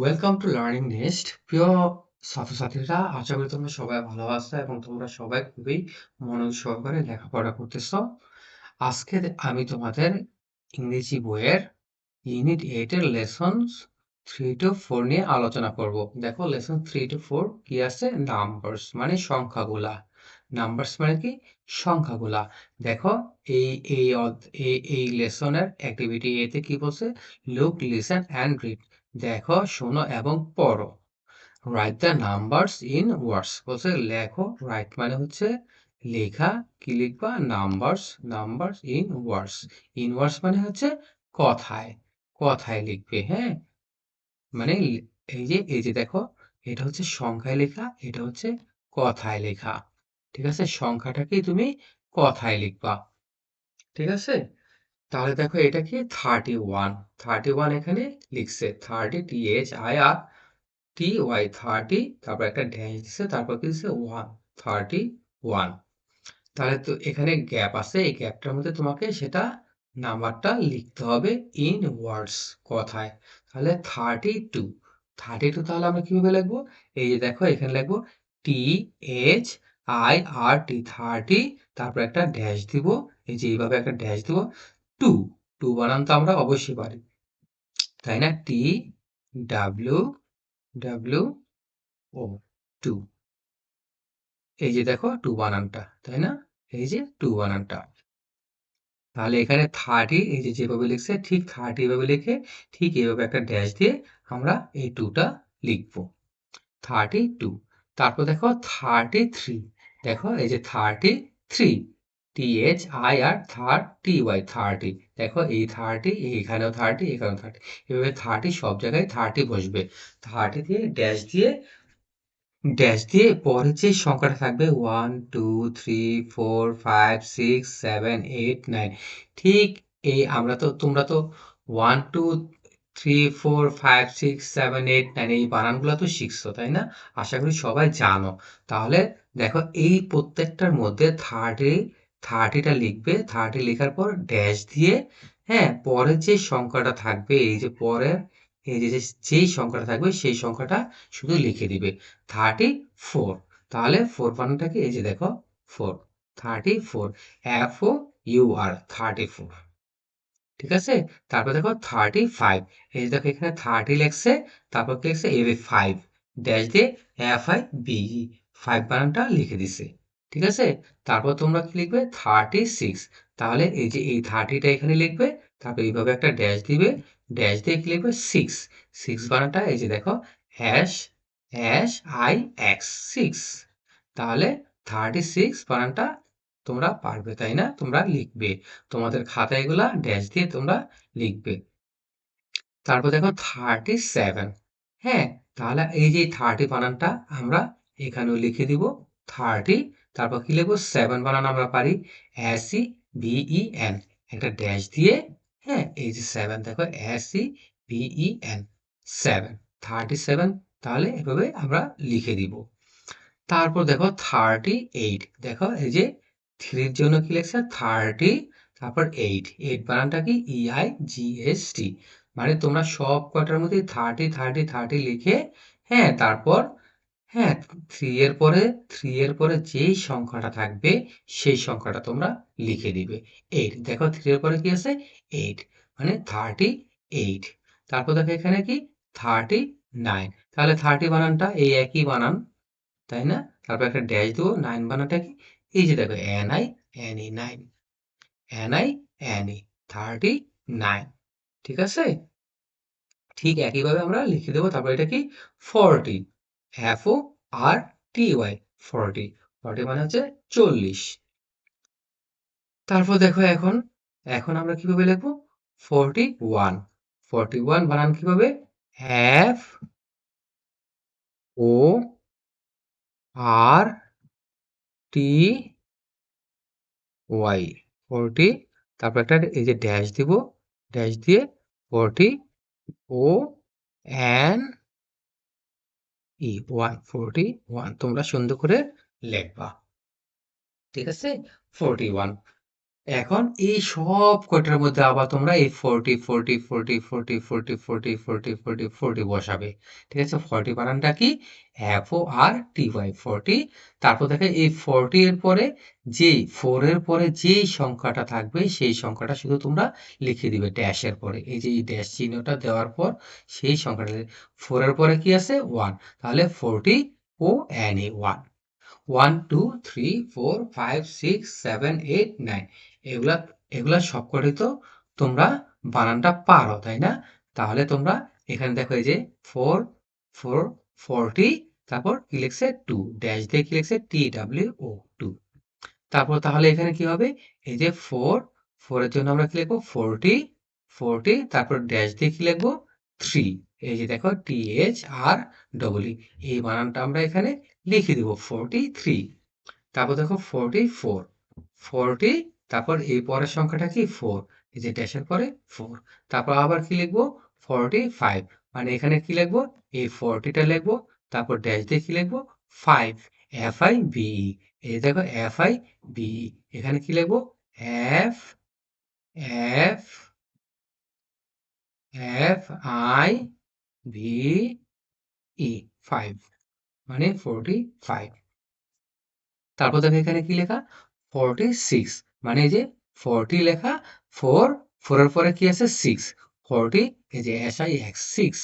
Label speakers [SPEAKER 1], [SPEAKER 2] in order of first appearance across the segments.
[SPEAKER 1] Welcome to learning nest প্রিয় ছাত্রছাত্রীরা, আশা করি তোমরা সবাই ভালো আছো এবং তোমরা সবাই খুবই মনোযোগ সহকারে লেখাপড়া করতেছ। আজকে আমি তোমাদের ইংরেজি বইয়ের ইউনিট এইট এর লেসনস থ্রি টু ফোর নিয়ে আলোচনা করব। দেখো লেসন থ্রি টু ফোর কি আছে? নাম্বারস মানে সংখ্যাগুলা। নাম্বারস মানে কি? সংখ্যাগুলা। দেখো, এই এই এই লেসনের অ্যাক্টিভিটি এতে কি বলছে? লুক লিসেন অ্যান্ড রিড দেখো, শোনো এবং পড়ো। Write the numbers in words বলছে লেখো রাইট মানে হচ্ছে লেখা, কি লিখবা? Numbers numbers in words in words মানে হচ্ছে কথায় কথায় লিখবে হ্যাঁ? মানে এই যে এই যে দেখো, এটা হচ্ছে সংখ্যায় লেখা, এটা হচ্ছে কথায় লেখা। ঠিক আছে? সংখ্যাটাকেই তুমি কথায় লিখবা। ঠিক আছে? তাহলে দেখো এটা কি? থার্টি ওয়ান থার্টি ওয়ান এখানে লিখছে thirty T H I R T Y thirty তারপর একটা ড্যাশ দিচ্ছে তারপর কি দিচ্ছে ওয়ান থার্টি ওয়ান তাহলে তো এখানে গ্যাপ আছে, এই গ্যাপটার মধ্যে তোমাকে সেটা নাম্বারটা লিখতে হবে ইন ওয়ার্ডস কথায়। তাহলে থার্টি টু থার্টি টু তাহলে আমরা কীভাবে লিখব? এই যে দেখো, এখানে লিখব T H I R T thirty তারপর একটা ড্যাশ দিব, এই যে এইভাবে একটা ড্যাশ দিব। টু টু বানান তো আমরা অবশ্যই পারি। তাই না? T W W O, two. এই যে দেখো, টু বানানটা, তাই না? এই যে টু বানানটা। তাহলে এখানে থার্টি, এই যে যেভাবে লিখছে, ঠিক থার্টি এভাবে লিখে, ঠিক এভাবে একটা ড্যাশ দিয়ে আমরা এই টুটা লিখব। Thirty two. তারপর দেখো, থার্টি থ্রি। দেখো, এই যে thirty three. T H I R third T Y thirty দেখো, এই থার্টি এইখানেও থার্টি এখানেও থার্টি এভাবে থার্টি সব জায়গায় থার্টি বসবে। থার্টি দিয়ে ড্যাশ দিয়ে ড্যাশ দিয়ে পরে যে সংখ্যাটা থাকবে one two three four five six seven eight nine ঠিক এই আমরা তো, তোমরা তো one two three four five six seven eight nine এই বানানগুলো তো শিখছো, তাই না? আশা করি সবাই জানো। তাহলে দেখো, এই প্রত্যেকটার মধ্যে থার্টি থার্টিটা লিখবে থার্টি লেখার পর ড্যাশ দিয়ে হ্যাঁ পরে যে সংখ্যাটা থাকবে, এই যে পরে এই যে যেই সংখ্যাটা থাকবে, সেই সংখ্যাটা শুধু লিখে দিবে। থার্টি ফোর তাহলে ফোর বানানটা কি? এই যে দেখো four thirty four F O U R thirty four ঠিক আছে? তারপর দেখো থার্টি ফাইভ এই যে দেখো, এখানে থার্টি লেখছে, তারপর কি লিখছে? এ ফাইভ ড্যাশ দিয়ে এফ আই বিই ফাইভ বানানটা লিখে দিছে। ঠিক আছে? তারপর তোমরা কি লিখবে? থার্টি সিক্স তাহলে এই যে এই থার্টিটা এখানে লিখবে, তারপর এইভাবে একটা ড্যাশ দিবে। ড্যাশ দিয়ে কি লিখবে? সিক্স সিক্স বানানটা এই যে দেখো S S I X six তাহলে থার্টি সিক্স বানানটা তোমরা পারবে, তাই না? তোমরা লিখবে। তোমাদের খাতায় এগুলা ড্যাশ দিয়ে তোমরা লিখবে। তারপর দেখো থার্টি সেভেন হ্যাঁ তাহলে এই যে থার্টি বানানটা আমরা এখানেও লিখে দিব। থার্টি তারপর কি লিখব? সেভেন বানান আমরা পারি। এস ই ভিই এন একটা ড্যাশ দিয়ে হ্যাঁ এই যে সেভেন দেখো S E V N seven thirty seven তাহলে এভাবে আমরা লিখে দিব। তারপর দেখো থার্টি এইট দেখো, এই যে থ্রির জন্য কি লেখছে? থার্টি তারপর এইট এইট বানানটা কি? ইআই জি এস টি মানে তোমরা সব কটার মধ্যে থার্টি থার্টি থার্টি লিখে হ্যাঁ তারপর হ্যাঁ থ্রি এর পরে থ্রি এর পরে যেই সংখ্যাটা থাকবে, সেই সংখ্যাটা তোমরা লিখে দিবে। এইট দেখো থ্রি এর পরে কি আছে? এইট মানে থার্টি এইট তারপর দেখো এখানে কি? থার্টি নাইন তাহলে থার্টি বানানটা এই একই বানান, তাই না? তারপর একটা ড্যাশ দেবো নাইন বানানটা কি? এই যে দেখো N I N E nine N I N E thirty nine ঠিক আছে? ঠিক একইভাবে আমরা লিখে দেবো, তারপর এটা কি? Forty F O R T Y forty forty মানে হচ্ছে চল্লিশ। তারপর দেখো এখন এখন আমরা কীভাবে লিখব? ফর্টি ওয়ান ফর্টি ওয়ান বানান কীভাবে? F O R T Y forty তারপর একটা এই যে ড্যাশ দিব ড্যাশ দিয়ে forty O N E one forty one তোমরা সুন্দর করে লেখবা। ঠিক আছে? Forty one. এখন এই সব কয়টার মধ্যে আবার তোমরা এই 40, 40, 40, 40, 40, 40, 40, 40, 40 বসাবে। ঠিক আছে? 40 বানানটা কি? F-O-R-T-Y 40 তারপর দেখে এই 40 এর পরে যেই 4 এর পরে যেই সংখ্যাটা থাকবে সেই সংখ্যাটা শুধু তোমরা লিখে দিবে ড্যাশের পরে। এই যে এই ড্যাশ চিহ্নটা দেওয়ার পর সেই সংখ্যাটা 4 এর পরে কি আছে? ওয়ান তাহলে 40 ও N এ 1 1 2 3 4 5 6 7 8 9 এগুলা এগুলা সবকটাই তো তোমরা বানানটা পারো, তাই না? তাহলে তোমরা এখানে দেখো এই যে ফোর ফোর ফোরটি তারপর কি লিখছে? টু ড্যাশ দিয়ে কি লিখছে? টি ডাব্লিউ ও টু তারপর তাহলে এখানে কি হবে? এই যে ফোর ফোরের জন্য আমরা কি লিখব? ফোরটি ফোরটি তারপর ড্যাশ দিয়ে কি লিখব? থ্রি এই যে দেখো টি এইচ আর ডবল এই বানানটা আমরা এখানে লিখে দিব ফোরটি থ্রি তারপর দেখো ফোরটি ফোর ফোরটি তারপর এই পরের সংখ্যাটা কি? ফোর এই যে ড্যাশের পরে ফোর তারপর আবার কি লিখব? ফোরটি ফাইভ মানে এখানে কি লিখব? এই ফোরটিটা লিখব, তারপর ড্যাশ দিয়ে কি লিখব? ফাইভ এফ আই বিই এই দেখো এফ আই বিই এখানে কি লিখব? F F F I V E five মানে ফোরটি ফাইভ তারপর দেখো এখানে কি লেখা? ফোরটি সিক্স মানে যে ফোরটি লেখা ফোর ফোরের পরে কি আছে? সিক্স ফোরটি এই যে এস আই এক্স সিক্স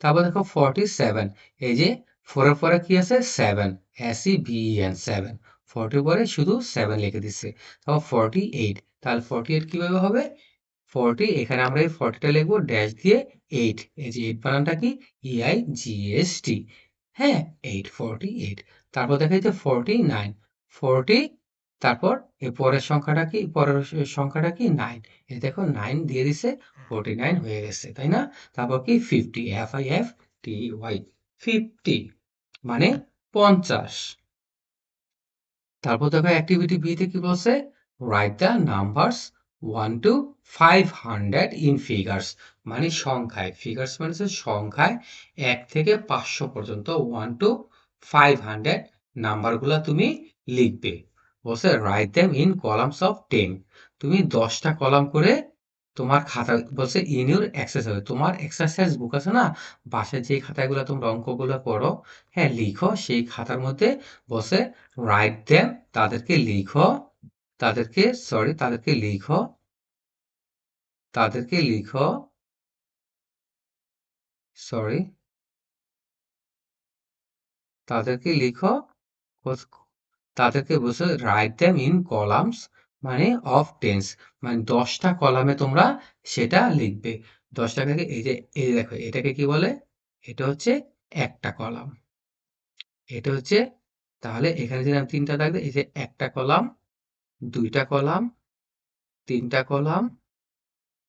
[SPEAKER 1] তারপর দেখো ফোরটি সেভেন এই যে ফোরের পরে কি আছে? Seven S E B N seven ফোরটির পরে শুধু সেভেন লিখে দিচ্ছে। তারপর ফোরটি এইট তাহলে ফোরটি এইট কীভাবে হবে? ফোরটি এখানে আমরা এই ফোরটিটা লিখব ড্যাশ দিয়ে এইট এই যে এইট বানানটা কি? ইআই জিএসটি হ্যাঁ এইট ফোরটি এইট তারপর দেখা যাচ্ছে ফোরটি নাইন ফোরটি তারপর এর পরের সংখ্যাটা কি, পরের সংখ্যাটা কি নাইন এই দেখো নাইন দিয়ে দিছে ফোরটি নাইন হয়ে গেছে, তাই না? তারপর কি fifty F I F T Y fifty মানে পঞ্চাশ। তারপর দেখো অ্যাক্টিভিটি বিতে কি বলছে? Write the numbers one two five hundred in figures মানে সংখ্যায় ফিগার্স মানে হচ্ছে সংখ্যায় এক থেকে পাঁচশো পর্যন্ত ওয়ান টু ফাইভ হান্ড্রেড নাম্বারগুলো তুমি লিখবে। বলছে write them in columns of ten তুমি দশটা কলাম করে তোমার খাতা, বলছে ইন ইউর এক্সারসাইজ তোমার এক্সারসাইজ বুক আছে না? বাসায় যে খাতাগুলো তোমরা অঙ্কগুলো করো হ্যাঁ লিখো, সেই খাতার মধ্যে বসে রাইট দেম তাদেরকে লিখো, তাদেরকে সরি তাদেরকে লিখো। তাদেরকে লিখো। সরি তাদেরকে লিখো। তাদেরকে বসে রাইট দ্যাম ইন কলামস মানে অফ টেন্স মানে দশটা কলামে তোমরা সেটা লিখবে। দশটাকে এই যে, এই দেখো, এটাকে কি বলে? এটা হচ্ছে একটা কলাম এটা হচ্ছে, তাহলে এখানে যদি আমি তিনটা থাকবে, এই যে একটা কলাম দুইটা কলাম তিনটা কলাম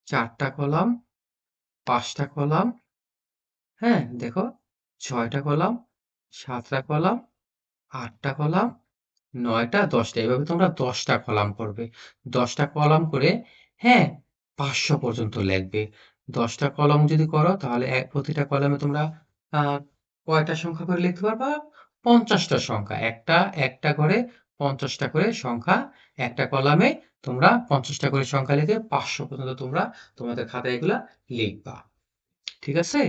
[SPEAKER 1] চারটা কলাম, পাঁচটা কলাম হ্যাঁ দেখো, ছয়টা কলাম, সাতটা কলাম, আটটা কলাম, নয়টা, দশটা। এভাবে তোমরা দশটা কলাম করবে। দশটা কলাম করে হ্যাঁ পাঁচশো পর্যন্ত লিখবে। দশটা কলম যদি করো, তাহলে এক প্রতিটা কলমে তোমরা কয়টা সংখ্যা করে লিখতে পারবা? পঞ্চাশটা সংখ্যা। একটা একটা করে পঞ্চাশটা করে সংখ্যা একটা কলামে তোমরা পঞ্চাশটা করে সংখ্যা লিখে পাঁচশো পর্যন্ত তোমরা তোমাদের খাতায় এগুলা লিখবা। ঠিক আছে?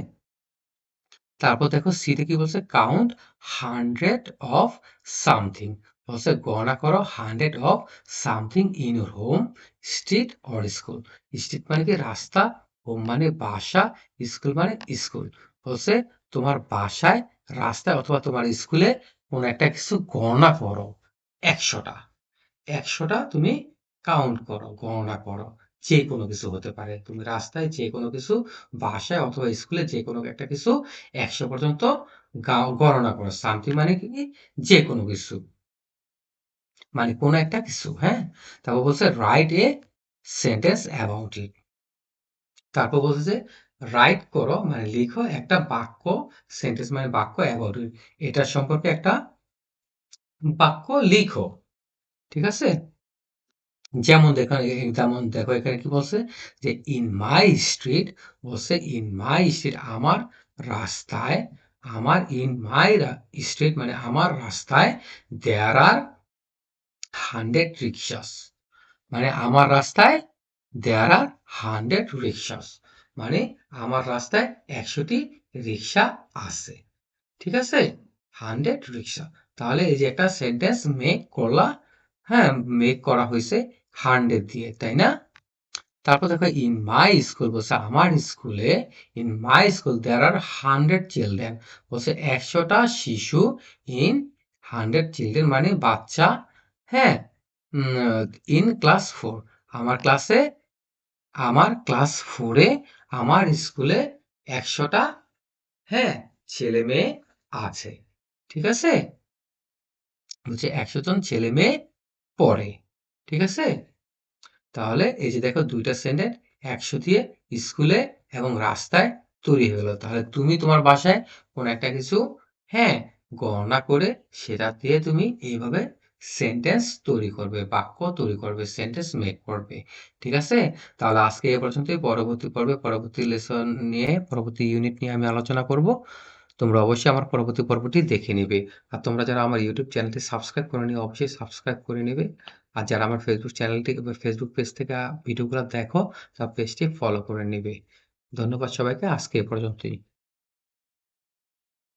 [SPEAKER 1] তারপর দেখো সিতে কি বলছে? কাউন্ট হান্ড্রেড অফ সামথিং বলছে, গণনা করো hundred of something in your home street or school street মানে কি রাস্তা? হোম মানে বাসা স্কুল মানে স্কুল বলছে, তোমার বাসায়, রাস্তায় অথবা তোমার স্কুলে কোনো একটা কিছু গণনা করো। একশোটা। একশোটা তুমি কাউন্ট করো, গণনা করো। যে কোনো কিছু হতে পারে। তুমি রাস্তায় যে কোনো কিছু, বাসায় অথবা স্কুলে যে কোনো একটা কিছু একশো পর্যন্ত গণনা করো। সামথিং মানে কি যে কোনো কিছু। মানে কোনো একটা কিছু হ্যাঁ? তারপর বলছে write a sentence about it তারপর বলছে যে রাইট করো মানে লিখো একটা বাক্য সেন্টেন্স মানে বাক্য অ্যাবাউট ইট এটার সম্পর্কে একটা বাক্য লিখো। ঠিক আছে? যেমন দেখো যেমন দেখো, এখানে কি বলছে? যে ইন মাই স্ট্রিট বলছে ইন মাই স্ট্রিট আমার রাস্তায়, আমার ইন মাই স্ট্রিট মানে আমার রাস্তায় দেয়ার আর হান্ড্রেড রিক্সাস মানে আমার রাস্তায় দেয়ার আর হান্ড্রেড রিক্সাস মানে আমার রাস্তায় একশোটি রিক্সা আছে। ঠিক আছে? হান্ড্রেড রিক্সা তাহলে এই যে একটা সেন্টেন্স মেক করলা হ্যাঁ মেক করা হয়েছে হান্ড্রেড দিয়ে, তাই না? তারপর দেখো ইন মাই স্কুল বলছে আমার স্কুলে in my school there are hundred children বলছে একশোটা শিশু ইন হান্ড্রেড চিলড্রেন মানে বাচ্চা হ্যাঁ ইন ক্লাস ফোর আমার ক্লাসে আমার ক্লাস ফোরে আমার স্কুলে একশোটা হ্যাঁ ছেলে মেয়ে আছে, ঠিক আছে? বলছে একশো জন ছেলে মেয়ে পড়ে, ঠিক আছে? তাহলে এই যে দেখো দুইটা সেন্টেন্স, একশো দিয়ে স্কুলে এবং রাস্তায় তৈরি গেল। তাহলে তুমি তোমার বাসায় কোন একটা কিছু হ্যাঁ গণনা করে সেটা দিয়ে তুমি এইভাবে সেন্টেন্স তৈরি করবে, বাক্য তৈরি করবে, সেন্টেন্স মেক করবে, ঠিক আছে? তাহলে আজকে এ পর্যন্তই। পরবর্তী পর্বে, পরবর্তী লেসন নিয়ে, পরবর্তী ইউনিট নিয়ে আমি আলোচনা করব। তোমরা অবশ্যই আমার পরবর্তী পর্বটি দেখে নেবে। আর তোমরা যারা আমার ইউটিউব চ্যানেলটি সাবস্ক্রাইব করে নিও, অবশ্যই সাবস্ক্রাইব করে নেবে। আর যারা আমার ফেসবুক চ্যানেলটি ফেসবুক পেজ থেকে ভিডিওগুলো দেখো, তার পেজটি ফলো করে নেবে। ধন্যবাদ সবাইকে, আজকে এ পর্যন্তই।